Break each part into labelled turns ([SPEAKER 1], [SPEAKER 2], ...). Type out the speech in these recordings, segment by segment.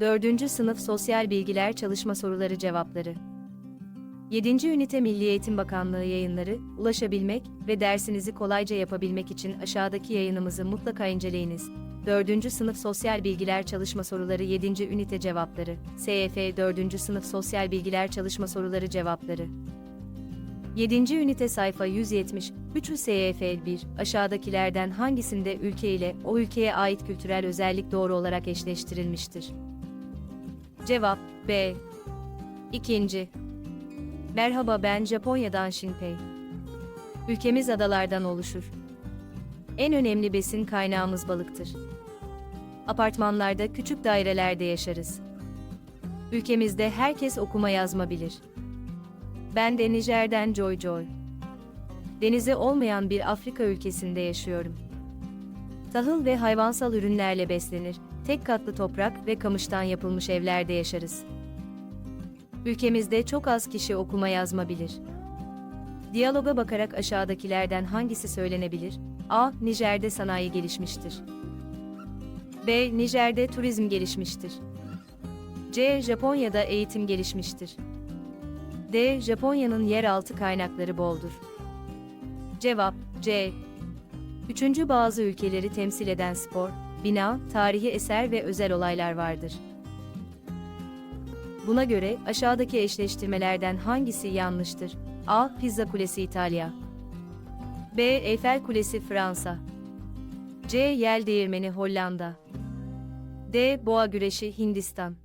[SPEAKER 1] 4. Sınıf Sosyal Bilgiler Çalışma Soruları Cevapları 7. Ünite Milli Eğitim Bakanlığı yayınları, ulaşabilmek ve dersinizi kolayca yapabilmek için aşağıdaki yayınımızı mutlaka inceleyiniz. 4. Sınıf Sosyal Bilgiler Çalışma Soruları 7. Ünite Cevapları SYF 4. Sınıf Sosyal Bilgiler Çalışma Soruları Cevapları 7. Ünite sayfa 170, 3 SYF 1, aşağıdakilerden hangisinde ülke ile o ülkeye ait kültürel özellik doğru olarak eşleştirilmiştir? Cevap B. İkinci. Merhaba ben Japonya'dan Shinpei. Ülkemiz adalardan oluşur. En önemli besin kaynağımız balıktır. Apartmanlarda küçük dairelerde yaşarız. Ülkemizde herkes okuma yazma bilir. Ben de Nijer'den Joy Joy. Denizi olmayan bir Afrika ülkesinde yaşıyorum. Tahıl ve hayvansal ürünlerle beslenir, tek katlı toprak ve kamıştan yapılmış evlerde yaşarız. Ülkemizde çok az kişi okuma yazma bilir. Diyaloga bakarak aşağıdakilerden hangisi söylenebilir? A. Nijer'de sanayi gelişmiştir. B. Nijer'de turizm gelişmiştir. C. Japonya'da eğitim gelişmiştir. D. Japonya'nın yeraltı kaynakları boldur. Cevap C. Üçüncü bazı ülkeleri temsil eden spor, bina, tarihi eser ve özel olaylar vardır. Buna göre aşağıdaki eşleştirmelerden hangisi yanlıştır? A. Pizza Kulesi İtalya B. Eyfel Kulesi Fransa C. Yel Değirmeni Hollanda D. Boğa Güreşi Hindistan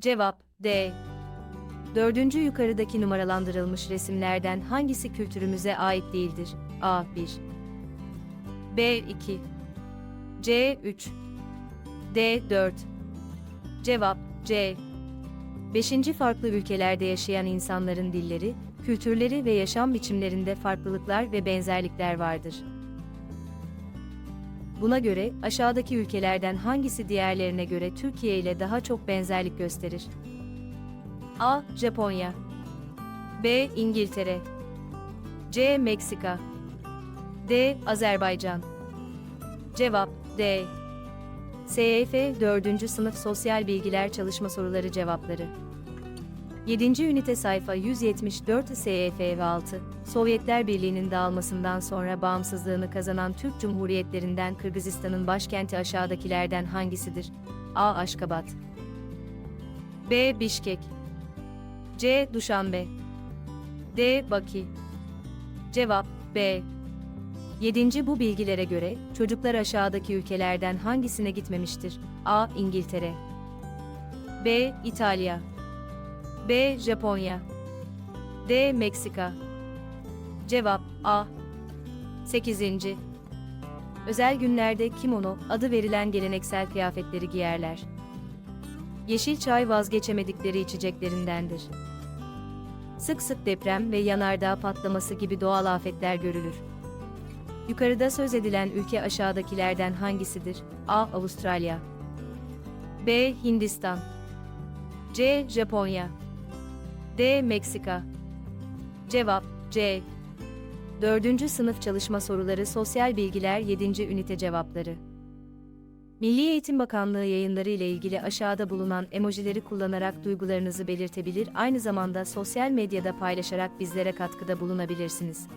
[SPEAKER 1] Cevap D. Dördüncü yukarıdaki numaralandırılmış resimlerden hangisi kültürümüze ait değildir? A1 B2 C3 D4 Cevap C. 5. Farklı ülkelerde yaşayan insanların dilleri, kültürleri ve yaşam biçimlerinde farklılıklar ve benzerlikler vardır. Buna göre aşağıdaki ülkelerden hangisi diğerlerine göre Türkiye ile daha çok benzerlik gösterir? A. Japonya B. İngiltere C. Meksika D. Azerbaycan Cevap D. SYF 4. Sınıf Sosyal Bilgiler Çalışma Soruları Cevapları 7. Ünite sayfa 174 SYF ve 6 Sovyetler Birliği'nin dağılmasından sonra bağımsızlığını kazanan Türk Cumhuriyetlerinden Kırgızistan'ın başkenti aşağıdakilerden hangisidir? A. Aşkabat B. Bişkek C. Duşanbe D. Baki Cevap B. 7. Bu bilgilere göre çocuklar aşağıdaki ülkelerden hangisine gitmemiştir? A. İngiltere B. İtalya B. Japonya D. Meksika Cevap A. 8. Özel günlerde kimono adı verilen geleneksel kıyafetleri giyerler. Yeşil çay vazgeçemedikleri içeceklerindendir. Sık sık deprem ve yanardağ patlaması gibi doğal afetler görülür. Yukarıda söz edilen ülke aşağıdakilerden hangisidir? A. Avustralya B. Hindistan C. Japonya D. Meksika Cevap C. 4. Sınıf Çalışma Soruları Sosyal Bilgiler 7. Ünite Cevapları Milli Eğitim Bakanlığı yayınları ile ilgili aşağıda bulunan emojileri kullanarak duygularınızı belirtebilir, aynı zamanda sosyal medyada paylaşarak bizlere katkıda bulunabilirsiniz.